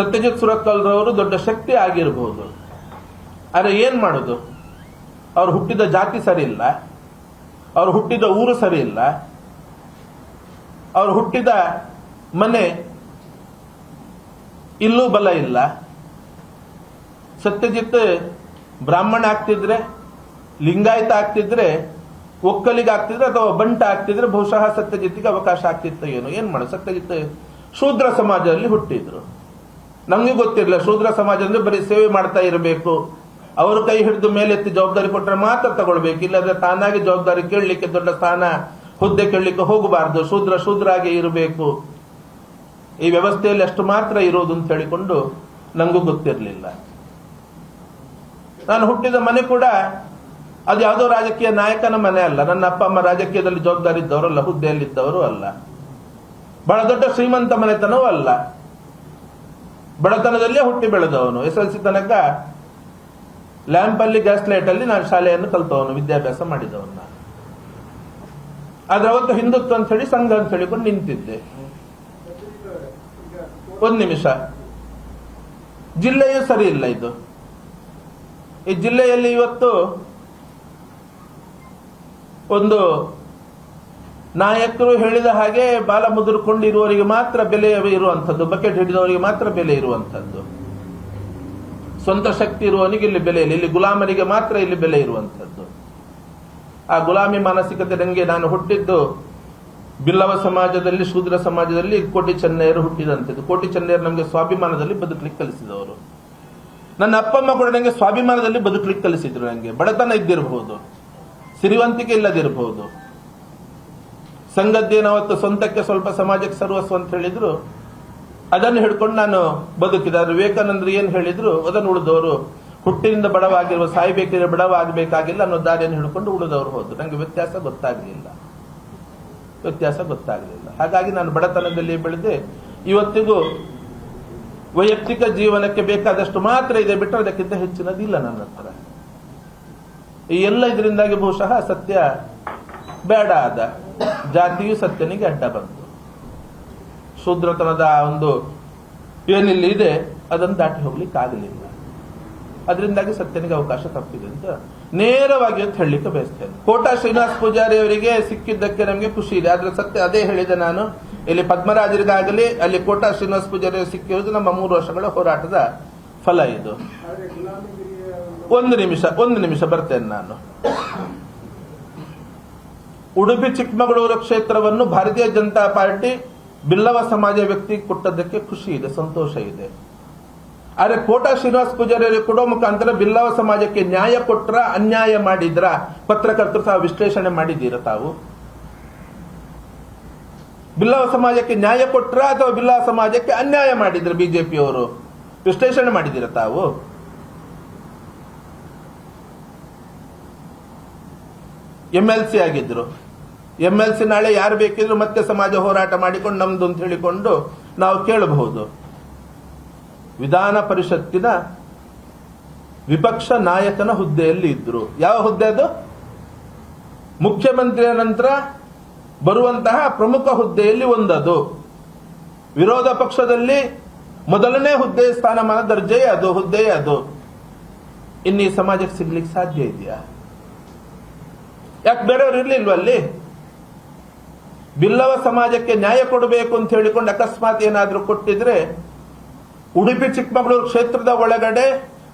ಸತ್ಯಜಿತ್ ಸುರತ್ಕಲ್ರವರು ದೊಡ್ಡ ಶಕ್ತಿ ಆಗಿರಬಹುದು ಆದರೆ ಏನ್ ಮಾಡೋದು? ಅವ್ರು ಹುಟ್ಟಿದ ಜಾತಿ ಸರಿ ಇಲ್ಲ ಅವ್ರು ಹುಟ್ಟಿದ ಊರು ಸರಿ ಇಲ್ಲ ಅವ್ರು ಹುಟ್ಟಿದ ಮನೆ ಇಲ್ಲೂ ಬಲ ಇಲ್ಲ. ಸತ್ಯಜಿತ್ ಬ್ರಾಹ್ಮಣ ಆಗ್ತಿದ್ರೆ, ಲಿಂಗಾಯತ ಆಗ್ತಿದ್ರೆ, ಒಕ್ಕಲಿಗ ಆಗ್ತಿದ್ರೆ ಅಥವಾ ಬಂಟ ಆಗ್ತಿದ್ರೆ ಬಹುಶಃ ಸತ್ಯಜಿತ್ತಿಗೆ ಅವಕಾಶ ಆಗ್ತಿತ್ತು ಏನು. ಏನ್ ಮಾಡ? ಸತ್ಯಜಿತ್ ಶೂದ್ರ ಸಮಾಜದಲ್ಲಿ ಹುಟ್ಟಿದ್ರು. ನಮ್ಗೆ ಗೊತ್ತಿರಲಿಲ್ಲ. ಶೂದ್ರ ಸಮಾಜ ಅಂದ್ರೆ ಬರೀ ಸೇವೆ ಮಾಡ್ತಾ ಇರಬೇಕು. ಅವರು ಕೈ ಹಿಡಿದು ಮೇಲೆತ್ತಿ ಜವಾಬ್ದಾರಿ ಕೊಟ್ಟರೆ ಮಾತ್ರ ತಗೊಳ್ಬೇಕು. ಇಲ್ಲಾಂದ್ರೆ ತಾನಾಗಿ ಜವಾಬ್ದಾರಿ ಕೇಳಲಿಕ್ಕೆ ದೊಡ್ಡ ಸ್ಥಾನ, ಹುದ್ದೆ ಕೇಳಲಿಕ್ಕೆ ಹೋಗಬಾರ್ದು. ಶೂದ್ರ ಶೂದ್ರ ಆಗಿ ಇರಬೇಕು. ಈ ವ್ಯವಸ್ಥೆಯಲ್ಲಿ ಅಷ್ಟು ಮಾತ್ರ ಇರೋದು ಅಂತ ಹೇಳಿಕೊಂಡು ನಂಗೂ ಗೊತ್ತಿರಲಿಲ್ಲ. ನಾನು ಹುಟ್ಟಿದ ಮನೆ ಕೂಡ ಅದು ಯಾವುದೋ ರಾಜಕೀಯ ನಾಯಕನ ಮನೆ ಅಲ್ಲ. ನನ್ನ ಅಪ್ಪ ಅಮ್ಮ ರಾಜಕೀಯದಲ್ಲಿ ಜವಾಬ್ದಾರಿ ಇದ್ದವರಲ್ಲ ಹುದ್ದೆಯಲ್ಲಿದ್ದವರು ಅಲ್ಲ. ಬಹಳ ದೊಡ್ಡ ಶ್ರೀಮಂತ ಮನೆತನವೂ ಅಲ್ಲ. ಬಡತನದಲ್ಲೇ ಹುಟ್ಟಿ ಬೆಳೆದವನು. ಎಸ್ ಎಲ್ ಸಿ ತನಕ ಲ್ಯಾಂಪ್ ಅಲ್ಲಿ ಗ್ಯಾಸ್ ಲೈಟಲ್ಲಿ ನಾನು ಶಾಲೆಯನ್ನು ಕಲ್ತವನು, ವಿದ್ಯಾಭ್ಯಾಸ ಮಾಡಿದವನು ನಾನು. ಆದ್ರೆ ಅವತ್ತು ಹಿಂದುತ್ವ ಅಂತ ಹೇಳಿ ಸಂಘ ಅಂತ ಹೇಳಿಕೊಂಡು ನಿಂತಿದ್ದೆ. ಒಂದ್ ನಿಮಿಷ. ಜಿಲ್ಲೆಯೂ ಸರಿ ಇಲ್ಲ ಇದು. ಈ ಜಿಲ್ಲೆಯಲ್ಲಿ ಇವತ್ತು ಒಂದು ನಾಯಕರು ಹೇಳಿದ ಹಾಗೆ ಬಾಲ ಮುದುರ್ಕೊಂಡಿರುವವರಿಗೆ ಮಾತ್ರ ಬೆಲೆ ಇರುವಂಥದ್ದು, ಬಕೆಟ್ ಹಿಡಿದವರಿಗೆ ಮಾತ್ರ ಬೆಲೆ ಇರುವಂಥದ್ದು. ಸ್ವಂತ ಶಕ್ತಿ ಇರುವವನಿಗೆ ಇಲ್ಲಿ ಬೆಲೆ ಇಲ್ಲ, ಇಲ್ಲಿ ಗುಲಾಮರಿಗೆ ಮಾತ್ರ ಇಲ್ಲಿ ಬೆಲೆ ಇರುವಂಥದ್ದು. ಆ ಗುಲಾಮಿ ಮಾನಸಿಕತೆ ನನಗೆ ನಾನು ಹುಟ್ಟಿದ್ದು ಬಿಲ್ಲವ ಸಮಾಜದಲ್ಲಿ, ಶೂದ್ರ ಸಮಾಜದಲ್ಲಿ ಕೋಟಿ ಚೆನ್ನಯ್ಯರು ಹುಟ್ಟಿದಂಥದ್ದು ಕೋಟಿ ಚೆನ್ನಯ್ಯರು ನಮಗೆ ಸ್ವಾಭಿಮಾನದಲ್ಲಿ ಬದುಕಲಿಕ್ಕೆ ಕಲಿಸಿದವರು. ನನ್ನ ಅಪ್ಪ ಅಮ್ಮ ಕೂಡ ನನಗೆ ಸ್ವಾಭಿಮಾನದಲ್ಲಿ ಬದುಕಲಿಕ್ಕೆ ಕಲಿಸಿದ್ರು ನನಗೆ ಬಡತನ ಇದ್ದಿರಬಹುದು ಸಿರಿವಂತಿಕೆ ಇಲ್ಲದಿರಬಹುದು ಸಂಗದ್ದೇನು ಅವತ್ತು ಸ್ವಂತಕ್ಕೆ ಸ್ವಲ್ಪ ಸಮಾಜಕ್ಕೆ ಸರ್ವಸ್ವ ಅಂತ ಹೇಳಿದ್ರು, ಅದನ್ನು ಹಿಡ್ಕೊಂಡು ನಾನು ಬದುಕಿದ. ವಿವೇಕಾನಂದ್ರ ಏನು ಹೇಳಿದ್ರು, ಅದನ್ನು ಉಳಿದವರು. ಹುಟ್ಟಿನಿಂದ ಬಡವಾಗಿರುವ ಸಾಯ್ಬೇಕಿದ್ರೆ ಬಡವಾಗಬೇಕಾಗಿಲ್ಲ ಅನ್ನೋ ದಾರಿಯನ್ನು ಹಿಡ್ಕೊಂಡು ಉಳಿದವರು ಹೋದ್ರು. ನನಗೆ ವ್ಯತ್ಯಾಸ ಗೊತ್ತಾಗಲಿಲ್ಲ. ವ್ಯತ್ಯಾಸ ಗೊತ್ತಾಗಲಿಲ್ಲ. ಹಾಗಾಗಿ ನಾನು ಬಡತನದಲ್ಲಿ ಬೆಳೆದೆ. ಇವತ್ತಿಗೂ ವೈಯಕ್ತಿಕ ಜೀವನಕ್ಕೆ ಬೇಕಾದಷ್ಟು ಮಾತ್ರ ಇದೆ ಬಿಟ್ಟರೆ ಅದಕ್ಕಿಂತ ಹೆಚ್ಚಿನದಿಲ್ಲ ನನ್ನ ಹತ್ರ. ಈ ಎಲ್ಲ ಇದರಿಂದಾಗಿ ಬಹುಶಃ ಸತ್ಯ ಬೇಡ ಆದ. ಜಾತಿಯು ಸತ್ಯನಿಗೆ ಅಡ್ಡ ಬಂತು. ಶೂದ್ರತನದ ಒಂದು ಏನಿಲ್ಲಿ ಇದೆ, ಅದನ್ನು ದಾಟಿ ಹೋಗ್ಲಿಕ್ಕೆ ಆಗಲಿಲ್ಲ. ಅದರಿಂದಾಗಿ ಸತ್ಯನಿಗೆ ಅವಕಾಶ ತಪ್ಪಿದೆ ಅಂತ ನೇರವಾಗಿ ಅಂತ ಹೇಳಲಿಕ್ಕೆ ಬಯಸ್ತೇನೆ. ಕೋಟಾ ಶ್ರೀನಿವಾಸ ಪೂಜಾರಿ ಅವರಿಗೆ ಸಿಕ್ಕಿದ್ದಕ್ಕೆ ನಮಗೆ ಖುಷಿ ಇದೆ. ಆದ್ರೆ ಸತ್ಯ ಅದೇ ಹೇಳಿದೆ ನಾನು. ಇಲ್ಲಿ ಪದ್ಮರಾಜರಿಗಾಗಲಿ, ಅಲ್ಲಿ ಕೋಟಾ ಶ್ರೀನಿವಾಸ ಪೂಜಾರಿ ಸಿಕ್ಕಿರೋದು ನಮ್ಮ ಮೂರು ವರ್ಷಗಳ ಹೋರಾಟದ ಫಲ ಇದು. ಒಂದು ನಿಮಿಷ ಒಂದು ನಿಮಿಷ ಬರ್ತೇನೆ ನಾನು. ಉಡುಪಿ ಚಿಕ್ಕಮಗಳೂರು ಕ್ಷೇತ್ರವನ್ನು ಭಾರತೀಯ ಜನತಾ ಪಾರ್ಟಿ ಬಿಲ್ಲವ ಸಮಾಜ ವ್ಯಕ್ತಿ ಕೊಟ್ಟದ್ದಕ್ಕೆ ಖುಷಿ ಇದೆ, ಸಂತೋಷ ಇದೆ. ಆದರೆ ಕೋಟಾ ಶ್ರೀನಿವಾಸ್ ಪೂಜಾರಿ ಕೊಡೋ ಮುಖಾಂತರ ಬಿಲ್ಲವ ಸಮಾಜಕ್ಕೆ ನ್ಯಾಯ ಕೊಟ್ರ, ಅನ್ಯಾಯ ಮಾಡಿದ್ರ ಪತ್ರಕರ್ತರು ಸಹ ವಿಶ್ಲೇಷಣೆ ಮಾಡಿದ್ದೀರ ತಾವು? ಬಿಲ್ಲವ ಸಮಾಜಕ್ಕೆ ನ್ಯಾಯ ಕೊಟ್ರ ಅಥವಾ ಬಿಲ್ಲವ ಸಮಾಜಕ್ಕೆ ಅನ್ಯಾಯ ಮಾಡಿದ್ರ ಬಿಜೆಪಿಯವರು? ವಿಶ್ಲೇಷಣೆ ಮಾಡಿದ್ದೀರ ತಾವು? ಎಂ ಎಲ್ ಸಿ ಆಗಿದ್ರು. ಎಂ ಎಲ್ ಸಿ ನಾಳೆ ಯಾರು ಬೇಕಿದ್ರು ಮತ್ತೆ ಸಮಾಜ ಹೋರಾಟ ಮಾಡಿಕೊಂಡು ನಮ್ದು ಅಂತ ಹೇಳಿಕೊಂಡು ನಾವು ಕೇಳಬಹುದು. ವಿಧಾನ ಪರಿಷತ್ತಿನ ವಿಪಕ್ಷ ನಾಯಕನ ಹುದ್ದೆಯಲ್ಲಿ ಇದ್ರು. ಯಾವ ಹುದ್ದೆ ಅದು? ಮುಖ್ಯಮಂತ್ರಿಯ ನಂತರ ಬರುವಂತಹ ಪ್ರಮುಖ ಹುದ್ದೆಯಲ್ಲಿ ಒಂದದು. ವಿರೋಧ ಪಕ್ಷದಲ್ಲಿ ಮೊದಲನೇ ಹುದ್ದೆ ಸ್ಥಾನಮಾನ ದರ್ಜೆಯೇ ಅದು ಹುದ್ದೆಯೇ ಅದು. ಇನ್ನೀ ಸಮಾಜಕ್ಕೆ ಸಿಗ್ಲಿಕ್ಕೆ ಸಾಧ್ಯ ಇದೆಯಾ? ಯಾಕೆ ಬೇರೆಯವ್ರು ಇರ್ಲಿಲ್ವ ಅಲ್ಲಿ? ಬಿಲ್ಲವ ಸಮಾಜಕ್ಕೆ ನ್ಯಾಯ ಕೊಡಬೇಕು ಅಂತ ಹೇಳಿಕೊಂಡು ಅಕಸ್ಮಾತ್ ಏನಾದ್ರೂ ಕೊಟ್ಟಿದ್ರೆ ಉಡುಪಿ ಚಿಕ್ಕಮಗಳೂರು ಕ್ಷೇತ್ರದ ಒಳಗಡೆ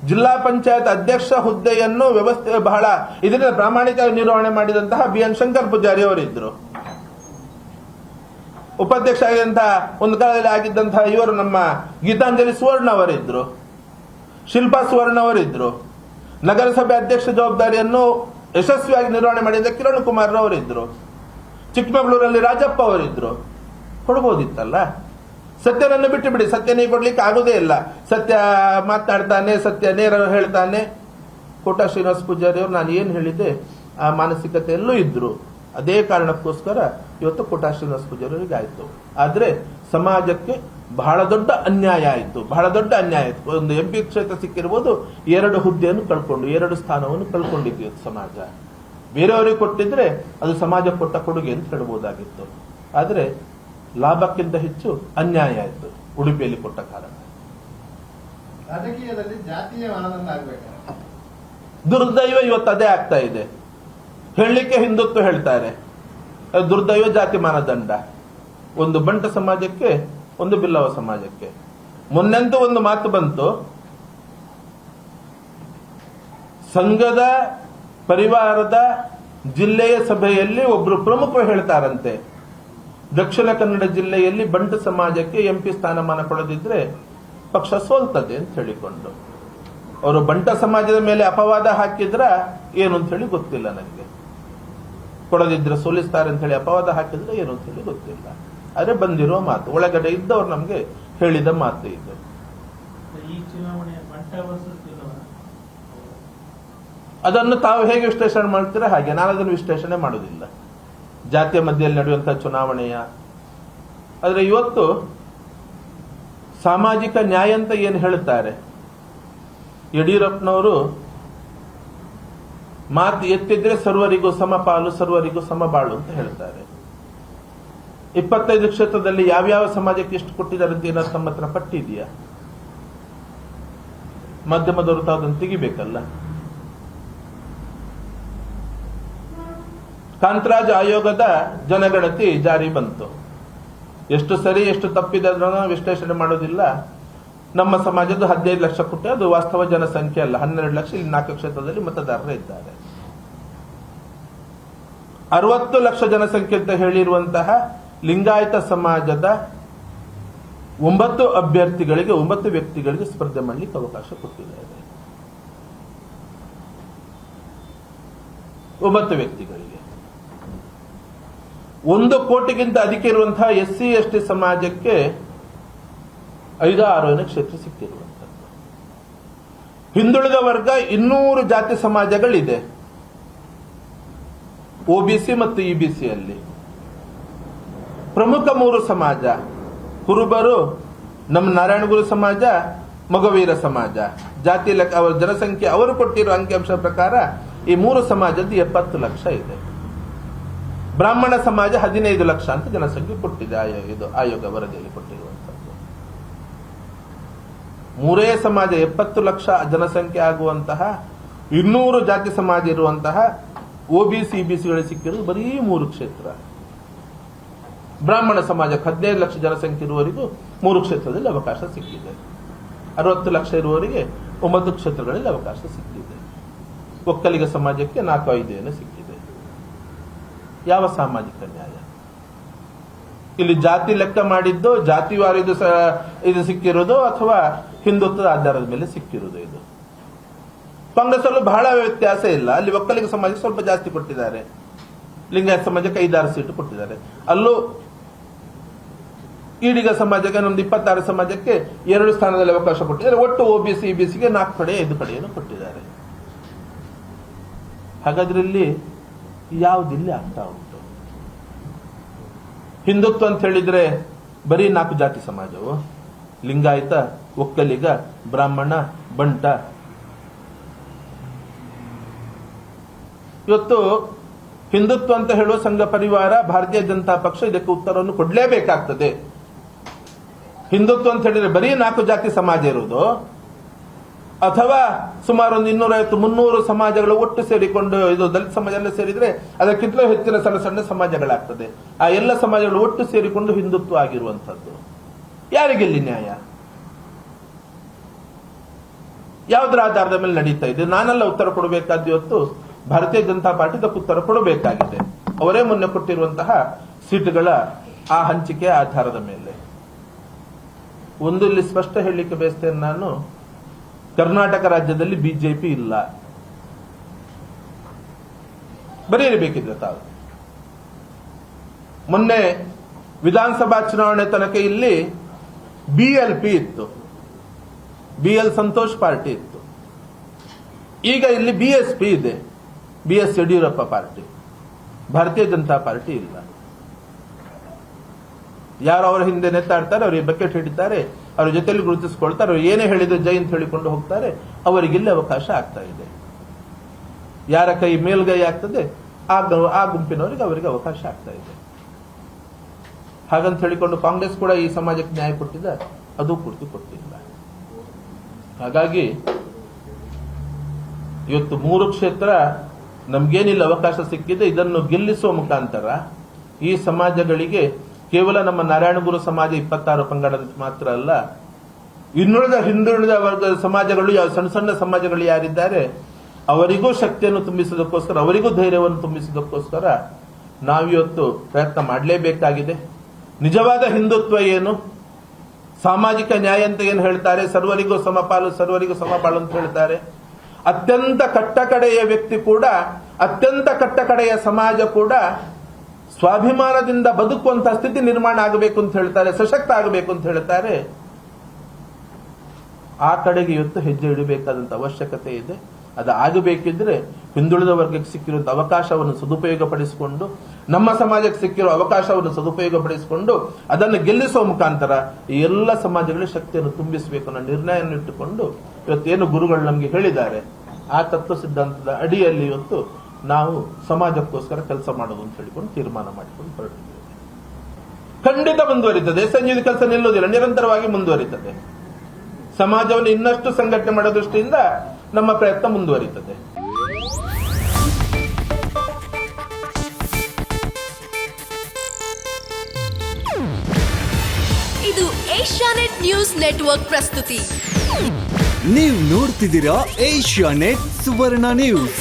ಜಿಲ್ಲಾ ಪಂಚಾಯತ್ ಅಧ್ಯಕ್ಷ ಹುದ್ದೆಯನ್ನು ವ್ಯವಸ್ಥೆ ಬಹಳ ಇದರಿಂದ ಪ್ರಾಮಾಣಿಕ ನಿರ್ವಹಣೆ ಮಾಡಿದಂತಹ ಬಿ ಎನ್ ಶಂಕರ್ ಪೂಜಾರಿ ಅವರಿದ್ರು. ಉಪಾಧ್ಯಕ್ಷ ಆಗಿದಂತಹ ಒಂದು ಕಾಲದಲ್ಲಿ ಆಗಿದ್ದಂತಹ ಇವರು ನಮ್ಮ ಗೀತಾಂಜಲಿ ಸುವರ್ಣ ಅವರಿದ್ರು. ಶಿಲ್ಪಾ ಸುವರ್ಣ ಅವರಿದ್ರು. ನಗರಸಭೆ ಅಧ್ಯಕ್ಷ ಜವಾಬ್ದಾರಿಯನ್ನು ಯಶಸ್ವಿಯಾಗಿ ನಿರ್ವಹಣೆ ಮಾಡಿದ ಕಿರಣ್ ಕುಮಾರ್ ಅವರಿದ್ರು ಚಿಕ್ಕಮಗಳೂರಲ್ಲಿ ರಾಜಪ್ಪ ಅವರಿದ್ರು. ಕೊಡ್ಬೋದಿತ್ತಲ್ಲ ಸತ್ಯನನ್ನು ಬಿಟ್ಟು ಬಿಡಿ ಸತ್ಯನೇ ಕೊಡ್ಲಿಕ್ಕೆ ಆಗೋದೇ ಇಲ್ಲ. ಸತ್ಯ ಮಾತಾಡ್ತಾನೆ, ಸತ್ಯ ನೇರ ಹೇಳ್ತಾನೆ. ಕೋಟ ಶ್ರೀನಿವಾಸ ಪೂಜಾರಿ ಅವರು, ನಾನು ಏನು ಹೇಳಿದ್ದೆ ಆ ಮಾನಸಿಕತೆಯಲ್ಲೂ ಇದ್ರು. ಅದೇ ಕಾರಣಕ್ಕೋಸ್ಕರ ಇವತ್ತು ಕೋಟಾ ಶ್ರೀನಿವಾಸ ಪೂಜಾರಿ ಆಯ್ತು. ಆದ್ರೆ ಸಮಾಜಕ್ಕೆ ಬಹಳ ದೊಡ್ಡ ಅನ್ಯಾಯ ಆಯಿತು. ಬಹಳ ದೊಡ್ಡ ಅನ್ಯಾಯ ಆಯಿತು. ಒಂದು ಎಂ ಪಿ ಕ್ಷೇತ್ರ ಸಿಕ್ಕಿರ್ಬೋದು ಎರಡು ಹುದ್ದೆಯನ್ನು ಕಳ್ಕೊಂಡು ಎರಡು ಸ್ಥಾನವನ್ನು ಕಳ್ಕೊಂಡಿದ್ವಿ ಸಮಾಜ. ಬೇರೆಯವರಿಗೆ ಕೊಟ್ಟಿದ್ರೆ ಅದು ಸಮಾಜ ಕೊಟ್ಟ ಕೊಡುಗೆ ಅಂತ ಹೇಳ್ಬೋದಾಗಿತ್ತು. ಆದರೆ ಲಾಭಕ್ಕಿಂತ ಹೆಚ್ಚು ಅನ್ಯಾಯ ಆಯಿತು ಉಡುಪಿಯಲ್ಲಿ ಕೊಟ್ಟ ಕಾರಣ. ರಾಜಕೀಯದಲ್ಲಿ ಜಾತಿಯ ದುರ್ದೈವ ಇವತ್ತು ಅದೇ ಆಗ್ತಾ ಇದೆ. ಹೇಳಲಿಕ್ಕೆ ಹಿಂದುತ್ವ ಹೇಳ್ತಾರೆ. ದುರ್ದೈವ ಜಾತಿ ಮಾನದಂಡ ಒಂದು ಬಂಟ ಸಮಾಜಕ್ಕೆ ಒಂದು ಬಿಲ್ಲವ ಸಮಾಜಕ್ಕೆ. ಮೊನ್ನೆಂತೂ ಒಂದು ಮಾತು ಬಂತು. ಸಂಘದ ಪರಿವಾರದ ಜಿಲ್ಲೆಯ ಸಭೆಯಲ್ಲಿ ಒಬ್ರು ಪ್ರಮುಖರು ಹೇಳ್ತಾರಂತೆ. ದಕ್ಷಿಣ ಕನ್ನಡ ಜಿಲ್ಲೆಯಲ್ಲಿ ಬಂಟ ಸಮಾಜಕ್ಕೆ ಎಂಪಿ ಸ್ಥಾನಮಾನ ಕೊಡದಿದ್ರೆ ಪಕ್ಷ ಸೋಲ್ತದೆ ಅಂತ ಹೇಳಿಕೊಂಡು. ಅವರು ಬಂಟ ಸಮಾಜದ ಮೇಲೆ ಅಪವಾದ ಹಾಕಿದ್ರ ಏನು ಅಂತ ಹೇಳಿ ಗೊತ್ತಿಲ್ಲ ನನಗೆ. ಕೊಡದಿದ್ರೆ ಸೋಲಿಸ್ತಾರೆ ಅಂತ ಹೇಳಿ ಅಪವಾದ ಹಾಕಿದ್ರೆ ಏನು ಅಂತ ಹೇಳಿ ಗೊತ್ತಿಲ್ಲ. ಆದ್ರೆ ಬಂದಿರೋ ಮಾತು ಒಳಗಡೆ ಇದ್ದವ್ರು ನಮ್ಗೆ ಹೇಳಿದ ಮಾತು ಇದು. ಅದನ್ನು ತಾವು ಹೇಗೆ ವಿಶ್ಲೇಷಣೆ ಮಾಡ್ತೀರಾ? ಹಾಗೆ ನಾನು ಅದನ್ನು ವಿಶ್ಲೇಷಣೆ ಮಾಡೋದಿಲ್ಲ ಜಾತಿಯ ಮಧ್ಯದಲ್ಲಿ ನಡೆಯುವಂತಹ ಚುನಾವಣೆಯ. ಆದ್ರೆ ಇವತ್ತು ಸಾಮಾಜಿಕ ನ್ಯಾಯ ಅಂತ ಏನು ಹೇಳುತ್ತಾರೆ? ಯಡಿಯೂರಪ್ಪನವರು ಮಾತು ಎತ್ತಿದ್ರೆ ಸರ್ವರಿಗೂ ಸಮಪಾಲು ಸರ್ವರಿಗೂ ಸಮಬಾಳು ಅಂತ ಹೇಳ್ತಾರೆ. ಇಪ್ಪತ್ತೈದು ಕ್ಷೇತ್ರದಲ್ಲಿ ಯಾವ್ಯಾವ ಸಮಾಜಕ್ಕೆ ಎಷ್ಟು ಕೊಟ್ಟಿದ್ದಾರೆ ಅಂತ ಏನಾದ್ರು ತಮ್ಮ ಹತ್ರ ಪಟ್ಟಿದೆಯಾ ಮಾಧ್ಯಮದವರು ತಾವು ಅದನ್ನು ತೆಗಿಬೇಕಲ್ಲ. ಕಾಂತರಾಜ್ ಆಯೋಗದ ಜನಗಣತಿ ಜಾರಿ ಬಂತು. ಎಷ್ಟು ಸರಿ, ಎಷ್ಟು ತಪ್ಪಿದೆ ಅದನ್ನು ವಿಶ್ಲೇಷಣೆ ಮಾಡೋದಿಲ್ಲ. ನಮ್ಮ ಸಮಾಜದ ಹದಿನೈದು ಲಕ್ಷ ಕೊಟ್ಟೆ ಅದು ವಾಸ್ತವ ಜನಸಂಖ್ಯೆ ಅಲ್ಲ. ಹನ್ನೆರಡು ಲಕ್ಷ, ಇಲ್ಲಿ ನಾಲ್ಕು ಕ್ಷೇತ್ರದಲ್ಲಿ ಮತದಾರರೇ ಇದ್ದಾರೆ. ಅರವತ್ತು ಲಕ್ಷ ಜನಸಂಖ್ಯೆ ಅಂತ ಹೇಳಿರುವಂತಹ ಲಿಂಗಾಯತ ಸಮಾಜದ ಒಂಬತ್ತು ಅಭ್ಯರ್ಥಿಗಳಿಗೆ, ಒಂಬತ್ತು ವ್ಯಕ್ತಿಗಳಿಗೆ ಸ್ಪರ್ಧೆ ಮಾಡಲಿಕ್ಕೆ ಅವಕಾಶ ಕೊಟ್ಟಿದ್ದಾರೆ ಒಂಬತ್ತು ವ್ಯಕ್ತಿಗಳಿಗೆ. ಒಂದು ಕೋಟಿಗಿಂತ ಅಧಿಕ ಇರುವಂತಹ ಎಸ್ ಸಿ ಎಸ್ ಟಿ ಸಮಾಜಕ್ಕೆ ಐದು ಆರು ಕ್ಷೇತ್ರ ಸಿಕ್ಕಿರುವಂಥದ್ದು. ಹಿಂದುಳಿದ ವರ್ಗ ಇನ್ನೂರು ಜಾತಿ ಸಮಾಜಗಳಿದೆ. ಒಬಿಸಿ ಮತ್ತು ಇಬಿಸಿ ಅಲ್ಲಿ. ಪ್ರಮುಖ ಮೂರು ಸಮಾಜ. ಕುರುಬರು ನಮ್ಮ ನಾರಾಯಣಗುರು ಸಮಾಜ, ಮೊಗವೀರ ಸಮಾಜ. ಜಾತಿ ಲೆಕ್ಕ, ಅವರ ಜನಸಂಖ್ಯೆ, ಅವರು ಕೊಟ್ಟಿರೋ ಅಂಕಿಅಂಶ ಪ್ರಕಾರ ಈ ಮೂರು ಸಮಾಜದ ಎಪ್ಪತ್ತು ಲಕ್ಷ ಇದೆ. ಬ್ರಾಹ್ಮಣ ಸಮಾಜ ಹದಿನೈದು ಲಕ್ಷ ಅಂತ ಜನಸಂಖ್ಯೆ ಕೊಟ್ಟಿದೆ ಆಯೋಗ ಇದು ಆಯೋಗ ವರದಿಯಲ್ಲಿ ಕೊಟ್ಟಿರುವಂತದ್ದು ಮೂರೇ ಸಮಾಜ ಎಪ್ಪತ್ತು ಲಕ್ಷ ಜನಸಂಖ್ಯೆ ಆಗುವಂತಹ, ಇನ್ನೂರು ಜಾತಿ ಸಮಾಜ ಇರುವಂತಹ ಒಬಿಸಿ ಬಿಸಿಗಳಿಗೆ ಸಿಕ್ಕಿರೋದು ಬರೀ ಮೂರು ಕ್ಷೇತ್ರ. ಬ್ರಾಹ್ಮಣ ಸಮಾಜಕ್ಕೆ ಹದಿನೈದು ಲಕ್ಷ ಜನಸಂಖ್ಯೆ ಇರುವವರಿಗೂ ಮೂರು ಕ್ಷೇತ್ರದಲ್ಲಿ ಅವಕಾಶ ಸಿಕ್ಕಿದೆ. ಅರವತ್ತು ಲಕ್ಷ ಇರುವವರಿಗೆ ಒಂಬತ್ತು ಕ್ಷೇತ್ರಗಳಲ್ಲಿ ಅವಕಾಶ ಸಿಕ್ಕಿದೆ. ಒಕ್ಕಲಿಗ ಸಮಾಜಕ್ಕೆ ನಾಲ್ಕು ಐದು ಸಿಕ್ಕಿದೆ. ಯಾವ ಸಾಮಾಜಿಕ ನ್ಯಾಯ? ಇಲ್ಲಿ ಜಾತಿ ಲೆಕ್ಕ ಮಾಡಿದ್ದು ಜಾತಿವಾರ ಇದು ಇದು ಸಿಕ್ಕಿರೋದು ಅಥವಾ ಹಿಂದುತ್ವದ ಆಧಾರದ ಮೇಲೆ ಸಿಕ್ಕಿರೋದು ಇದು? ಕಾಂಗ್ರೆಸ್ ಬಹಳ ವ್ಯತ್ಯಾಸ ಇಲ್ಲ. ಅಲ್ಲಿ ಒಕ್ಕಲಿಗ ಸಮಾಜಕ್ಕೆ ಸ್ವಲ್ಪ ಜಾಸ್ತಿ ಕೊಟ್ಟಿದ್ದಾರೆ. ಲಿಂಗಾಯತ ಸಮಾಜಕ್ಕೆ ಐದಾರು ಸೀಟು ಕೊಟ್ಟಿದ್ದಾರೆ. ಅಲ್ಲೂ ಈಡಿಗ ಸಮಾಜಕ್ಕೆ, ನಮ್ದು ಇಪ್ಪತ್ತಾರು ಸಮಾಜಕ್ಕೆ ಎರಡು ಸ್ಥಾನದಲ್ಲಿ ಅವಕಾಶ ಕೊಟ್ಟಿದ್ದಾರೆ. ಒಟ್ಟು ಒಬಿಸಿ ಬಿಸಿಗೆ ನಾಲ್ಕು ಕಡೆ, ಐದು ಕಡೆಯನ್ನು ಕೊಟ್ಟಿದ್ದಾರೆ. ಹಾಗಾದ್ರಲ್ಲಿ ಯಾವುದಿಲ್ಲಿ ಆಗ್ತಾ ಉಂಟು? ಹಿಂದುತ್ವ ಅಂತ ಹೇಳಿದ್ರೆ ಬರೀ ನಾಲ್ಕು ಜಾತಿ ಸಮಾಜವು. ಲಿಂಗಾಯತ, ಒಕ್ಕಲಿಗ, ಬ್ರಾಹ್ಮಣ, ಬಂಟ. ಇವತ್ತು ಹಿಂದುತ್ವ ಅಂತ ಹೇಳುವ ಸಂಘ ಪರಿವಾರ ಭಾರತೀಯ ಜನತಾ ಪಕ್ಷ ಇದಕ್ಕೆ ಉತ್ತರವನ್ನು ಕೊಡಲೇಬೇಕಾಗ್ತದೆ. ಹಿಂದುತ್ವ ಅಂತ ಹೇಳಿದ್ರೆ ಬರೀ ನಾಲ್ಕು ಜಾತಿ ಸಮಾಜ ಇರುವುದು. ಅಥವಾ ಸುಮಾರು ಒಂದು ಇನ್ನೂರೈವತ್ತು, ಮುನ್ನೂರು ಸಮಾಜಗಳು ಒಟ್ಟು ಸೇರಿಕೊಂಡು ಇದು ದಲಿತ ಸಮಾಜ ಎಲ್ಲ ಸೇರಿದ್ರೆ ಅದಕ್ಕಿಂತಲೂ ಹೆಚ್ಚಿನ ಸಣ್ಣ ಸಣ್ಣ ಸಮಾಜಗಳಾಗ್ತದೆ. ಆ ಎಲ್ಲ ಸಮಾಜಗಳು ಒಟ್ಟು ಸೇರಿಕೊಂಡು ಹಿಂದುತ್ವ ಆಗಿರುವಂತದ್ದು ಯಾರಿಗೆಲ್ಲಿ ನ್ಯಾಯ? ಯಾವುದರ ಆಧಾರದ ಮೇಲೆ ನಡೀತಾ ಇದೆ? ನಾನೆಲ್ಲ ಉತ್ತರ ಕೊಡಬೇಕಾದ ಇವತ್ತು ಭಾರತೀಯ ಜನತಾ ಪಾರ್ಟಿ ಇದಕ್ಕೆ ಉತ್ತರ ಕೊಡಬೇಕಾಗಿದೆ. ಅವರೇ ಮೊನ್ನೆ ಕೊಟ್ಟಿರುವಂತಹ ಸೀಟುಗಳ ಆ ಹಂಚಿಕೆ ಆಧಾರದ ಮೇಲೆ. ಒಂದು ಇಲ್ಲಿ ಸ್ಪಷ್ಟ ಹೇಳಲಿಕ್ಕೆ ಬಯಸ್ತೇನೆ ನಾನು, ಕರ್ನಾಟಕ ರಾಜ್ಯದಲ್ಲಿ ಬಿಜೆಪಿ ಇಲ್ಲ. ಬರೀರಬೇಕಿದ್ರೆ ತಾವು. ಮೊನ್ನೆ ವಿಧಾನಸಭಾ ಚುನಾವಣೆ ತನಕ ಇಲ್ಲಿ ಬಿಎಲ್ಪಿ ಇತ್ತು. ಬಿಎಲ್ ಸಂತೋಷ್ ಪಾರ್ಟಿ ಇತ್ತು. ಈಗ ಇಲ್ಲಿ ಬಿಎಸ್ಪಿ ಇದೆ. B S Yediyurappa party. Bharatiya Janata party ಇಲ್ಲ. ಯಾರು ಅವರ ಹಿಂದೆ ನೆತ್ತಾಡ್ತಾರೆ, ಅವರಿಗೆ ಬಕೆಟ್ ಹಿಡಿತಾರೆ, ಅವ್ರ ಜೊತೆಯಲ್ಲಿ ಗುರುತಿಸ್ಕೊಳ್ತಾರೆ, ಅವ್ರು ಏನೇ ಹೇಳಿದ್ರು ಜೈ ಅಂತ ಹೇಳಿಕೊಂಡು ಹೋಗ್ತಾರೆ ಅವರಿಗೆ ಇಲ್ಲಿ ಅವಕಾಶ ಆಗ್ತಾ ಇದೆ. ಯಾರ ಕೈ ಮೇಲ್ಗೈ ಆಗ್ತದೆ, ಆ ಆ ಗುಂಪಿನವರಿಗೆ ಅವರಿಗೆ ಅವಕಾಶ ಆಗ್ತಾ ಇದೆ. ಹಾಗಂತ ಹೇಳಿಕೊಂಡು ಕಾಂಗ್ರೆಸ್ ಕೂಡ ಈ ಸಮಾಜಕ್ಕೆ ನ್ಯಾಯ ಕೊಟ್ಟಿದೆ, ಅದು ಪೂರ್ತಿ ಕೊಟ್ಟಿಲ್ಲ. ಹಾಗಾಗಿ ಇವತ್ತು ಮೂರು ಕ್ಷೇತ್ರ ನಮ್ಗೇನಿಲ್ಲ ಅವಕಾಶ ಸಿಕ್ಕಿದೆ, ಇದನ್ನು ಗೆಲ್ಲಿಸುವ ಮುಖಾಂತರ ಈ ಸಮಾಜಗಳಿಗೆ ಕೇವಲ ನಮ್ಮ ನಾರಾಯಣಗುರು ಸಮಾಜ ಇಪ್ಪತ್ತಾರು ಪಂಗಡ ಮಾತ್ರ ಅಲ್ಲ, ಇನ್ನುಳಿದ ಹಿಂದುಳಿದ ವರ್ಗದ ಸಮಾಜಗಳು ಯಾವ ಸಣ್ಣ ಸಣ್ಣ ಸಮಾಜಗಳು ಯಾರಿದ್ದಾರೆ, ಅವರಿಗೂ ಶಕ್ತಿಯನ್ನು ತುಂಬಿಸೋದಕ್ಕೋಸ್ಕರ, ಅವರಿಗೂ ಧೈರ್ಯವನ್ನು ತುಂಬಿಸೋದಕ್ಕೋಸ್ಕರ ನಾವಿವತ್ತು ಪ್ರಯತ್ನ ಮಾಡಲೇಬೇಕಾಗಿದೆ. ನಿಜವಾದ ಹಿಂದುತ್ವ ಏನು? ಸಾಮಾಜಿಕ ನ್ಯಾಯ ಅಂತ ಏನು ಹೇಳ್ತಾರೆ? ಸರ್ವರಿಗೂ ಸಮಪಾಲು ಸರ್ವರಿಗೂ ಸಮಪಾಲು ಅಂತ ಹೇಳ್ತಾರೆ. ಅತ್ಯಂತ ಕಟ್ಟಕಡೆಯ ವ್ಯಕ್ತಿ ಕೂಡ, ಅತ್ಯಂತ ಕಟ್ಟಕಡೆಯ ಸಮಾಜ ಕೂಡ ಸ್ವಾಭಿಮಾನದಿಂದ ಬದುಕುವಂತಹ ಸ್ಥಿತಿ ನಿರ್ಮಾಣ ಆಗಬೇಕು ಅಂತ ಹೇಳ್ತಾರೆ, ಸಶಕ್ತ ಆಗಬೇಕು ಅಂತ ಹೇಳ್ತಾರೆ. ಆ ಕಡೆಗೆ ಇವತ್ತು ಹೆಜ್ಜೆ ಇಡಬೇಕಾದಂತ ಅವಶ್ಯಕತೆ ಇದೆ. ಅದು ಆಗಬೇಕಿದ್ರೆ ಹಿಂದುಳಿದ ವರ್ಗಕ್ಕೆ ಸಿಕ್ಕಿರುವಂತಹ ಅವಕಾಶವನ್ನು ಸದುಪಯೋಗಪಡಿಸಿಕೊಂಡು, ನಮ್ಮ ಸಮಾಜಕ್ಕೆ ಸಿಕ್ಕಿರೋ ಅವಕಾಶವನ್ನು ಸದುಪಯೋಗಪಡಿಸಿಕೊಂಡು, ಅದನ್ನು ಗೆಲ್ಲಿಸುವ ಮುಖಾಂತರ ಈ ಎಲ್ಲ ಸಮಾಜಗಳ ಶಕ್ತಿಯನ್ನು ತುಂಬಿಸಬೇಕು ಅನ್ನೋ ನಿರ್ಣಯವನ್ನು ಇಟ್ಟುಕೊಂಡು ಇವತ್ತೇನು ಗುರುಗಳು ನಮಗೆ ಹೇಳಿದ್ದಾರೆ, ಆ ತತ್ವ ಸಿದ್ಧಾಂತದ ಅಡಿಯಲ್ಲಿ ಇವತ್ತು ನಾವು ಸಮಾಜಕ್ಕೋಸ್ಕರ ಕೆಲಸ ಮಾಡೋದು ಅಂತ ಹೇಳಿಕೊಂಡು ತೀರ್ಮಾನ ಮಾಡಿಕೊಂಡು ಹೊರಟಿದ್ದೇವೆ ಖಂಡಿತ ಮುಂದುವರಿತದೆ. ಸಂಜೀವಿ ಕೆಲಸ ನಿಲ್ಲುವುದಿಲ್ಲ. ನಿರಂತರವಾಗಿ ಮುಂದುವರಿತದೆ. ಸಮಾಜವನ್ನು ಇನ್ನಷ್ಟು ಸಂಘಟನೆ ಮಾಡೋ ದೃಷ್ಟಿಯಿಂದ ನಮ್ಮ ಪ್ರಯತ್ನ ಮುಂದುವರಿತದೆ. ಇದು ಏಷ್ಯಾನೆಟ್ ನ್ಯೂಸ್ ನೆಟ್ವರ್ಕ್ ಪ್ರಸ್ತುತಿ. ನೀವು ನೋಡ್ತಿದ್ದೀರಾ ಏಷ್ಯಾ ನೆಟ್ ಸುವರ್ಣ ನ್ಯೂಸ್.